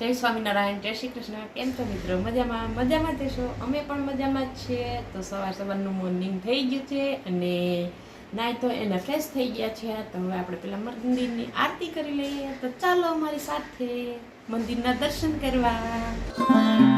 જય સ્વામિનારાયણ, જય શ્રી કૃષ્ણ. કેમ છો મિત્રો? મજામાં? મજામાં જશો અમે પણ મજામાં જ છીએ. તો સવાર સવારનું મોર્નિંગ થઈ ગયું છે અને નાય તો એને ફ્રેશ થઈ ગયા છે. તો હવે આપણે પેલા મંદિરની આરતી કરી લઈએ. તો ચાલો અમારી સાથે મંદિરના દર્શન કરવા.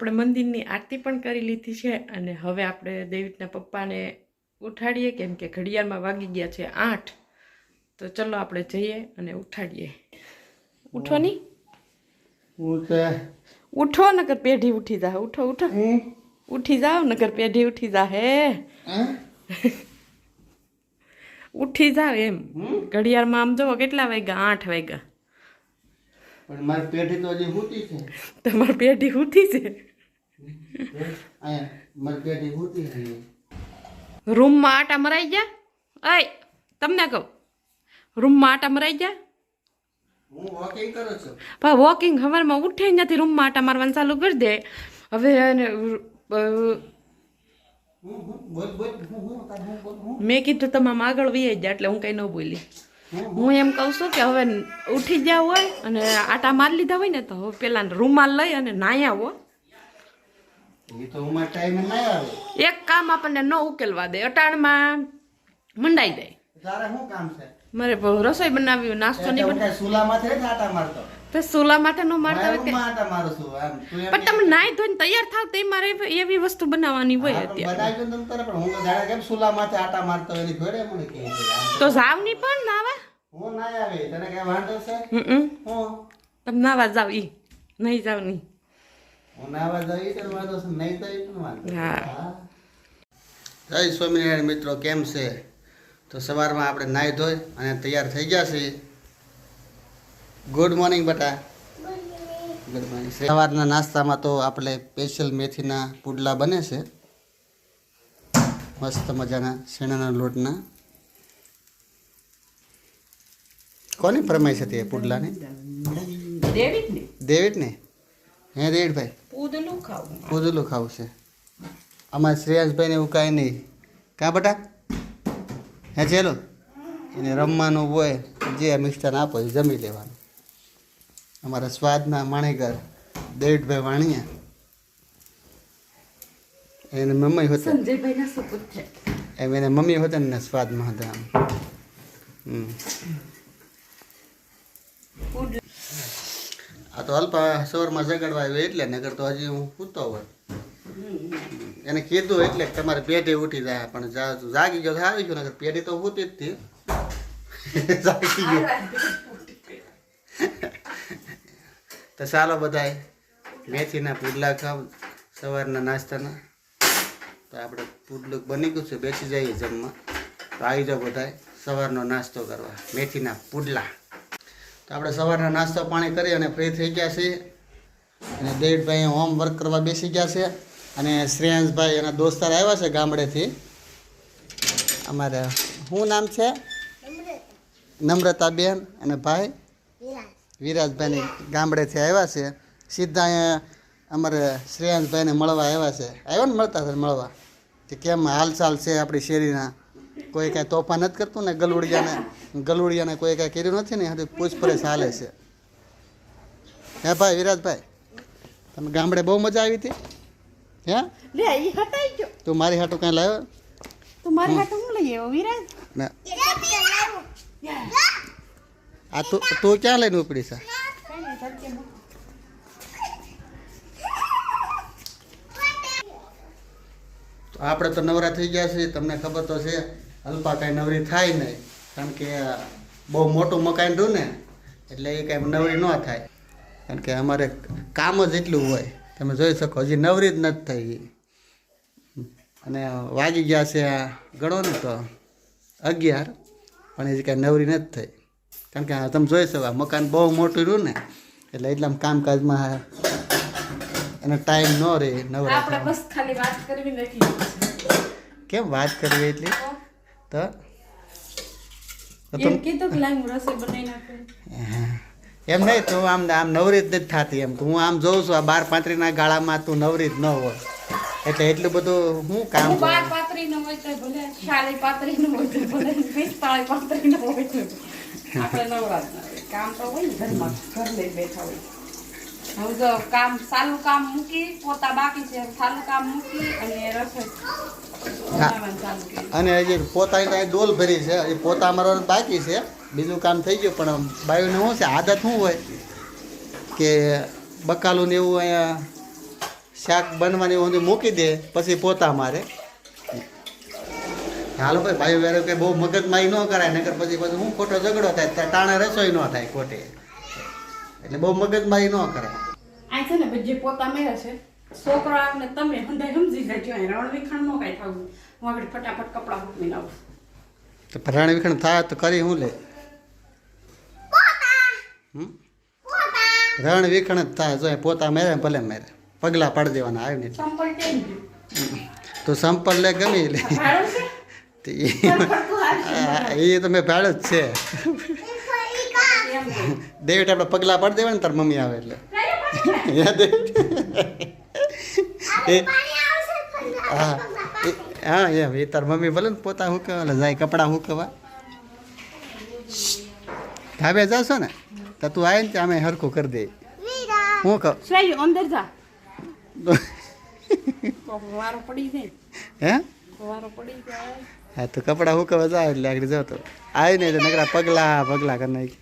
આપણે મંદિરની આરતી પણ કરી લીધી છે અને હવે આપણે દેવીના પપ્પાને ઉઠાડીએ કેમ કે ઘડિયાળમાં વાગી ગયા છે આઠ. તો ચલો આપણે જઈએ અને ઉઠાડીએ. ઉઠો ની? ઉઠો નકર પેઢી ઉઠી જા ઉઠો ઉઠો. ઉઠી જાઓ નકર પેઢી ઉઠી જા હે. ઉઠી જાવ એમ. ઘડિયાળમાં આમ જુઓ કેટલા વાગ્યા? આઠ વાગ્યા. પણ મારી પેઢી તો હજી છે. તમારી પેઢી ઉઠી છે? રૂમમાં આટા મરાઈ ગયા? અય તમને કહું. રૂમમાં આટા મરાઈ ગયા? વોકિંગ હવારમાં પણ વોકિંગ સવારમાં ઉઠે નથી રૂમમાં આટા મારવાનું ચાલુ કરી દે. હવે મેં કીધું તમામ આગળ વી જાય એટલે હું કઈ ન બોલી. હું એમ કહું છું કે હવે ઉઠી ગયા હોય અને આટા મારી લીધા હોય ને તો પેલા રૂમાલ લઈ અને નાયા હો એ તો હું મારા ટાઈમે ના આવે એક કામ આપણને ન ઉકેલવા દે અટાણમાં મંડાઈ જાય તારે શું કામ છે? મારે રસોઈ બનાવ્યું નાસ્તો નહીં હું કાંઈ સુલામાંથી આટા મારતો? બનાવ સુલા માટે ન મારતા હોય આટા મારું છું પણ તમે નાઈ ધોઈને તૈયાર થાવ તે મારે એવી વસ્તુ બનાવવાની હોય અત્યારે. બનાવ્યું તમ તારે પણ હું તો જાણે કેમ સુલામાંથી આટા મારતો એની ઘરે મને કહે તો જાવ નહીં પણ નાવા? હું ના આવે તને કઈ વાંધો છે? હમ હું? તમે નાવા જાવ ઈ નહીં જાવ નહીં હું જઈ તો વાંધો છે નહીં તો પણ વાંધો હા. જય સ્વામિનારાયણ મિત્રો કેમ છે? તો સવારમાં આપણે નાહી ધોઈ અને તૈયાર થઈ ગયા છીએ. ગુડ મોર્નિંગ બટા. ગુડ મોર્નિંગ સવારના નાસ્તામાં તો આપણે સ્પેશિયલ મેથીના પુડલા બને છે. મસ્ત મજાના શેણાના લોટના. કોની ફરમાઈશ છે તે પુડલાની? દેવી દેવીટ ને હે દેવીટભાઈ પૂદલું ખાવું. પૂજલું ખાવું છે. અમારે શ્રેયાસભાઈને એવું કાંઈ નહીં. કાં બટા? હે ચેલો? એને રમવાનું હોય જે મિષ્ટાન આપો એ જમી લેવાનું. અમારા સ્વાદના માણેગર દેઠભાઈ વાણિયા. એને મમ્મી હોતા સંજયભાઈના સપૂત છે. એમ એને મમ્મી હોતા ને સ્વાદમાં હતા આમ હમ. આ તો અલ્પા સવારમાં જગાડવા આવ્યો એટલે નગર તો હજી હું સૂતો હોય. એને કીધું એટલે તમારે પેઢી ઉઠી જાય, પણ જાગી ગયો આવી ગયો નગર પેઢી તો હોતી જ હતી. જાગી ગયો. તો ચાલો બધાય, મેથીના પુડલા ખાવ, સવારના નાસ્તાના. તો આપણે પુડલું બની ગયું છે, બેસી જઈએ જમવા. તો આવી જાઓ બધાય, સવારનો નાસ્તો કરવા, મેથીના પુડલા. આપણે સવારના નાસ્તો પાણી કરી અને ફ્રી થઈ ગયા છીએ. અને દેવભાઈ હોમવર્ક કરવા બેસી ગયા છે. અને શ્રેયાંશભાઈ એના દોસ્તાર આવ્યા છે ગામડેથી. અમારે શું નામ છે? નમ્રતાબેન અને ભાઈ? વિરાજભાઈની ગામડેથી આવ્યા છે. સીધા અહીંયા અમારે શ્રેયાંશભાઈને મળવા આવ્યા છે. આવ્યા ને મળતા હતા મળવા? કે કેમ હાલચાલ છે આપણી શેરીના? કોઈ કાંઈ તોફાન નથી કરતું ને ગલુડિયાને ગલુડિયાને કોઈ કાંઈ કર્યું નથી ને હજી પૂછપરછ હાલે છે. હે ભાઈ વિરાજભાઈ તમે ગામડે બહુ મજા આવી હતી? હે? લે ઈ હટાઈ ગયો. તું મારી હાટું કાંઈ લાવ્યો? તું મારી હાથે હું લઈ આવ્યો વિરાજ? ના. આ તું તું ક્યાં લઈને ઉપડી છે? તો આપણે તો નવરા થઈ ગયા છીએ તમને ખબર તો છે. અલ્પા કાંઈ નવરી થાય નહીં કારણ કે બહુ મોટું મકાન રહ્યું ને એટલે એ કાંઈ નવરી ન થાય. કારણ કે અમારે કામ જ એટલું હોય તમે જોઈ શકો હજી નવરી જ નથી થઈ. અને વાગી ગયા છે આ ગણો ને તો અગિયાર પણ હજી કાંઈ નવરી નથી થઈ. કારણ કે તમે જોઈ શકો આ મકાન બહુ મોટું રહ્યું ને એટલે એટલા કામકાજમાં એનો ટાઈમ ન રહે નવરા બસ ખાલી વાત કરવી નથી કેમ વાત કરવી એટલી? તો એમ નહીં તું આમ આમ નવરી જ નથી થતી એમ. હું આમ જોઉં છું આ બાર પાંત્રીના ગાળામાં તું નવરી જ ન હોય. એટલે એટલું બધું હું કામ બાર પાતરી ન હોય તો ભલે શાળી પાતરી ન હોય તો ભલે પિસ્તાળી પાતરી ન હોય તો આપણે નવરાત ના હોય. કામ તો હોય ને ઘરમાં ઘર લઈ બેઠા હોય. હું તો કામ સાલું કામ મૂકી પોતા બાકી છે સાલું કામ મૂકી અને રસોઈ અને હજી પોતાની કાંઈ ડોલ ભરી છે હજી પોતા મારવાનું બાકી છે. બીજું કામ થઈ ગયું, પણ બાયુને શું છે, આદત શું હોય? કે બકાલું એવું અહીંયા શાક બનવાની એવું મૂકી દે, પછી પોતા મારે. હાલો ભાઈ ભાઈ વેરો કે બહુ મગજમારી ન કરાય, નકર પછી પછી હું ખોટો ઝઘડો થાય ત્યાં ટાણે રસોઈ ન થાય ખોટે. એટલે બહુ મગજમારી ન કરાય. આ છે ને, જે પોતા મેળે છે છોકરા ને તમે હંધાઈ સમજી જજો રણ વિખાણ નો કાંઈ થવું હું આગળ ફટાફટ કપડાં મૂકીને લાવું તો રણ વિખણ થાય તો કરી હું લે? રણ વિખણ જ થાય જો એ પોતા મેરે ભલે મેરે. પગલા પાડી દેવાના આવે ને તો સંપલ લે ગમી લે. ભાડું છે? તો ઈ- આ, એ તો મેં ભાડે જ છે. દેવી. આપણે પગલા પાડી દેવા ને તાર મમ્મી આવે એટલે. યાદ એ હા. એ- હા એમ. એ તાર મમ્મી ભલે ને પોતા હું એટલે જાય કપડાં હુકવા. ધાબે જાશો ને તો તું આવે ને ત્યાં અમે હરખું કરી દે હું કહું? શ્રેય અંદર જા. વારો પડી જાય. હે? વારો પડી જાય. હા તો કપડાં હુકવા જાય એટલે આગળ જાવ તો. આવી નહીં તો નકરા પગલા પગલા કરી નાખી.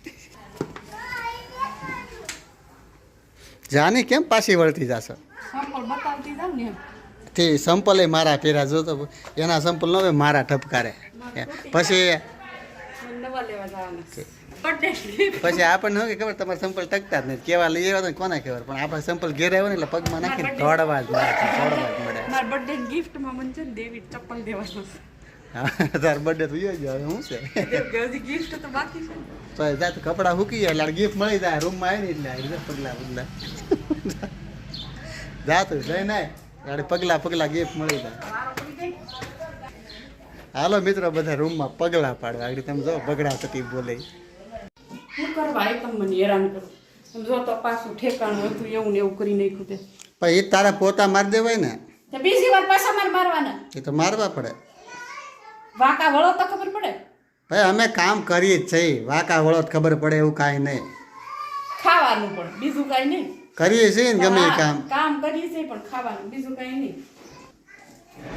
જાની કેમ પાછી વળતી જાશો? જાવ ને એમ. તે સંપલે મારા પહેરા જો તો એના સંપલ નો મારા ઠપકારે. પછી મને નવા લેવા જવાના. બર્થડે. પછી આપણને શું કે ખબર તમારે સંપલ ટકતા જ નહીં કેવા લઈ આવ્યા તો કોને ખબર? પણ આપણે સંપલ ઘેર આવ્યો ને એટલે પગમાં નાખીને દોડવા જ મળે દોડવા જ મળે મારા બર્થડે ગિફ્ટમાં મને છે દેવી ચપ્પલ દેવાનો તાર બર્થડે તો યો જ હવે શું છે? ગિફ્ટ તો બાકી છે. તો એ જાત કપડાં મૂકી એટલે ગિફ્ટ મળી જાય રૂમમાં આવી ને એટલે પગલા પગલા જાતું લઈને આય એટલે પગલા પગલા ગિફ્ટ મળી જાય. હાલો મિત્રો બધા રૂમમાં પગલા પાડવા. આગળ તમે જો બગડા થતી બોલે. શું કરવા એ તમે મને હેરાન કરો. તમે જો તો પાછું ઠેકાણું હતું એવું ને એવું કરી નાખ્યું તે. પણ એ તારા પોતા મારી દેવાય ને? બીજી વાર પાછા મારે મારવાના. એ તો મારવા પડે. વાકા વળો તો ખબર પડે? ભાઈ અમે કામ કરીએ જ છીએ. વાંકા વળો ખબર પડે એવું કાંઈ નહીં. ખાવાનું પણ બીજું કાંઈ નહીં. કરીએ છીએ ને ગમે કામ. કામ કરીએ છીએ પણ ખાવાનું બીજું કઈ નહીં.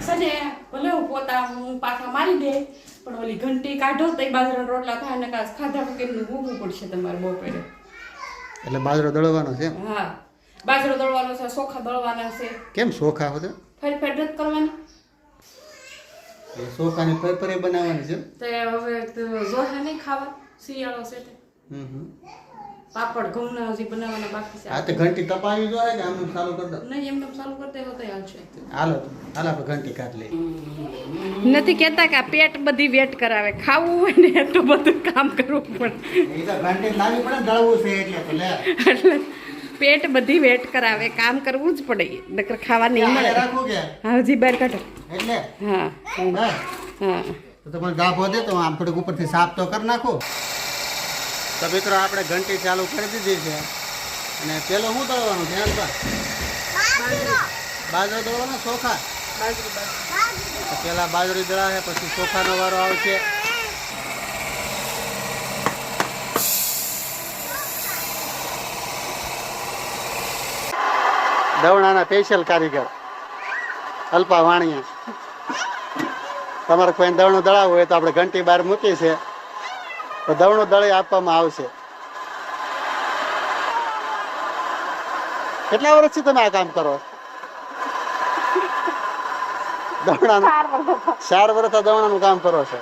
સને ભલે હું પોતા હું પાછા મારી દે પણ ઓલી ઘંટી કાઢો તો બાજરાના રોટલા થાય ને કાંઈ ખાધા વગરનું ભૂગવું પડશે તમારે બપોરે. એટલે બાજરો દળવાનો છે હા બાજરો દળવાનો છે સોખા દળવાના છે. કેમ સોખા બધે ફરી ફરી રદ કરવાની? સોખાની ફરફરી બનાવવાની છે તો હવે તો જોશે નહીં ખાવા શિયાળો છે તે. હમ હમ. પાપડ ઘઉંના હજી બનાવવાના બાકી છે. આ તો ઘંટી તપાવી જોઈએ ને આમ ચાલુ કરી દો. નહીં એમને ચાલુ કરી દે તો હાલ છે. હાલો હાલ આપણે ઘંટી કાઢ લઈ નથી કહેતા કે આ પેટ બધી વેટ કરાવે. ખાવું હોય ને એટલું બધું કામ કરવું પડે. એ તો ઘંટી લાવી પડે ને દળવું છે એટલે તો લે. એટલે પેટ બધી વેટ કરાવે કામ કરવું જ પડે. નકર ખાવા નહીં મળે હા હજી બહાર કાઢો. એટલે? હા. હા. હા. તો તમારે ગાભો દે તો આમ થોડીક ઉપરથી સાફ તો કરી નાખો. તો મિત્રો આપણે ઘંટી ચાલુ કરી દીધી છે. અને પેલો શું દળવાનું ધ્યાન પર બાજરો. દોડવાનો ચોખા બાજરી બાજરી. તો પેલા બાજરી દળાવે પછી ચોખાનો વારો આવશે દવણાના સ્પેશિયલ કારીગર. અલ્પા વાણિયા. તમારે કોઈ દવણું દળાવવું હોય તો આપણે ઘંટી બહાર મૂકી છે. દવણું દળી આપવામાં આવશે. કેટલા વર્ષથી તમે આ કામ કરો? દવણાનું ચાર વર્ષ. દવણાનું કામ કરો છો.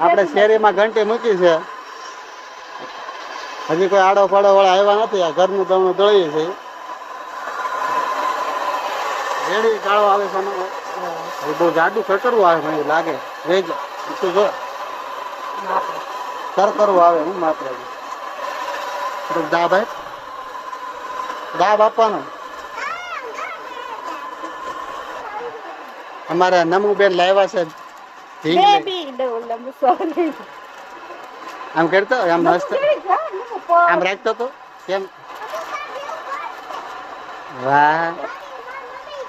આપણે શેરીમાં ઘંટી મૂકી છે. હજી કોઈ આડો પાડો વાળા આવ્યા નથી. આ ઘરનું દવણું દળીએ છે. રેડી ગાળો આવે છે. એ બહુ જાડું કકરવું આવે મને લાગે. વેજ તું જો. કરકરું આવે હું માત્ર દાબ આપ દાબ આપવાનો અમારા નમુબેન લાવ્યા છે. આમ કરતો આમ મસ્ત આમ રાખતો તો? કેમ? વાહ.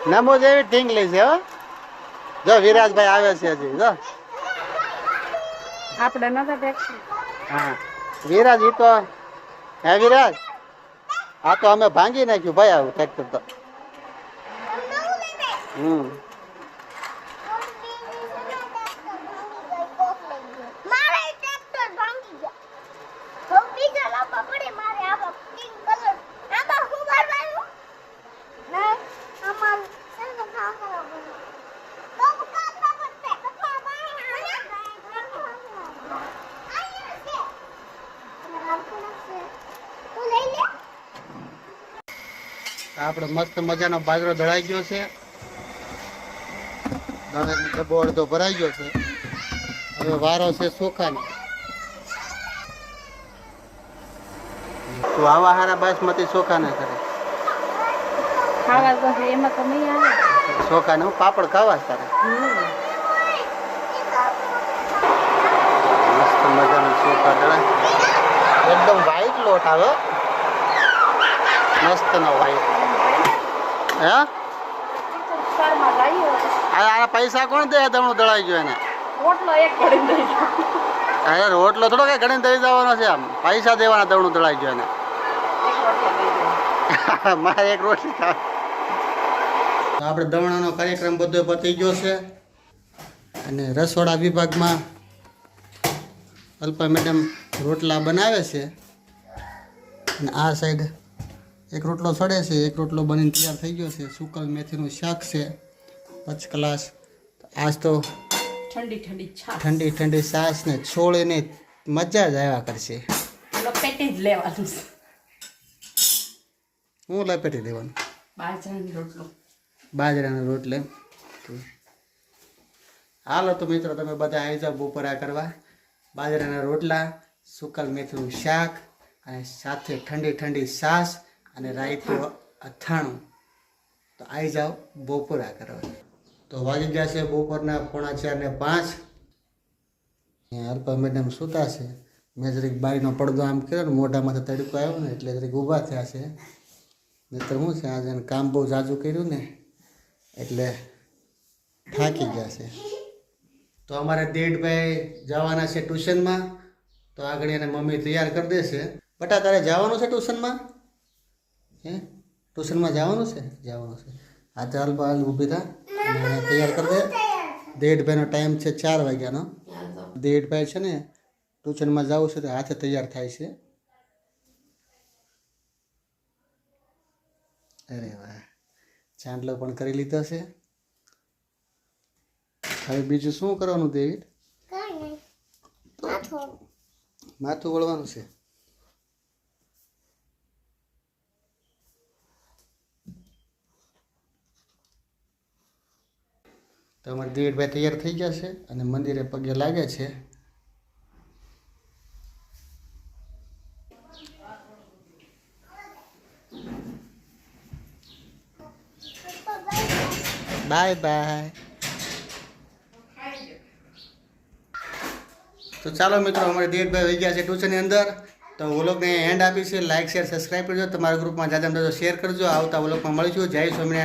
નમો જેવી ઢીંગલી છે હો. જો વિરાજભાઈ આવે છે હજી જો. આપણે નતા ટેક્સી હા. વિરાજ ઈ તો હે વિરાજ? આ તો અમે ભાંગી નાખ્યું ભાઈ આવું ટ્રેક્ટર તો. હમ મારે ટ્રેક્ટર ભાંગી ગયા તો બીજા લાવવા પડે મારે આવા પિંક કલર આમાં શું કરવાનું ના આમાં છે ને ખા કરવાનું તો કાપવા પડશે કથા તું લઈ લે આપણે મસ્ત મજાનો બાજરો દળાઈ ગયો છે. ડબ્બો અડધો ભરાઈ ગયો છે. હવે વારો છે સુખાનો. તું આવા હારા બાસમતી ચોખા ના કરે. ખાવા તો છે એમાં તો નહીં આવે. ચોખા ને હું પાપડ ખાવા તારે. મસ્ત મજાનો ચોખા દળાય. એકદમ વ્હાઈટ લોટ આવે મસ્ત નો વ્હાઈટ હે? આ પૈસા કોણ દે? દમણું દળાઈ ગયો એને. અરે રોટલો થોડો કઈ ગણીને દઈ જવાનો છે આમ. પૈસા દેવાના દવણું દળાઈ ગયો એને. મારે એક રોટલી ખાવ. આપણે દવણાનો કાર્યક્રમ બધો પતી ગયો છે. અને રસોડા વિભાગમાં અલ્પા મેડમ રોટલા બનાવે છે. અને આ સાઈડ એક રોટલો સડે છે એક રોટલો બનીને તૈયાર થઈ ગયો છે. સુકલ મેથીનું શાક છે પચ ક્લાસ આજ તો ઠંડી ઠંડી છાશ. ઠંડી ઠંડી છાશ ને છોળીને મજા જ આવ્યા કરશે. લપેટી જ લેવાનું હું લપેટી દેવાનું? બાજરાનો રોટલો. બાજરાના રોટલે. હાલો તો મિત્રો તમે બધા આવી જાઓ બપોરા કરવા. બાજરાના રોટલા સુકલ મેથીનું શાક અને સાથે ઠંડી ઠંડી છાશ. અને રાયતું અથાણું. તો આવી જાઓ, બપોરા કરવા. તો વાગી ગયા છે બપોરના પોણા ચાર ને પાંચ. અલ્પા મેડમ સૂતા છે. મેં જરીક બારીનો પડદો આમ કર્યો ને, મોઢામાંથી તડકો આવ્યો ને, એટલે જરીક ઊભા થયા છે. નહીતર શું છે, આજે કામ બહુ જાજુ કર્યું ને, એટલે થાકી ગયા છે. તો અમારે દેડભાઈ જવાના છે ટ્યુશનમાં. તો આગળ એને મમ્મી તૈયાર કરી દેશે. બટા તારે જવાનું છે ટ્યુશનમાં? હે? ટ્યુશનમાં જવાનું છે? જવાનું છે. હા ચાલ પાલ ઊભી થા. અને તૈયાર કરી દે. દેડભાઈનો ટાઈમ છે ચાર વાગ્યાનો. દેડભાઈ છે ને ટ્યુશનમાં જવું છે તો હાથે તૈયાર થાય છે. અરે વાહ. ચાંદલો પણ કરી લીધો છે. હવે બીજું શું કરવાનું દેવી? માથું વળવાનું છે. તો અમારે દેવીભાઈ તૈયાર થઈ ગયા છે અને મંદિરે પગે લાગે છે. Bye bye. તો ચાલો મિત્રો, અમારે દેવભાઈ વહી ગયા છે ટ્યુશનની અંદર. તો વ્લોગને એન્ડ આપી છે લાઇક શેર સબસ્ક્રાઈબ કરજો. તમારા ગ્રુપમાં જાજા શેર કરજો. આવતા વ્લોગમાં મળીશું. જય સ્વામિનારાયણ.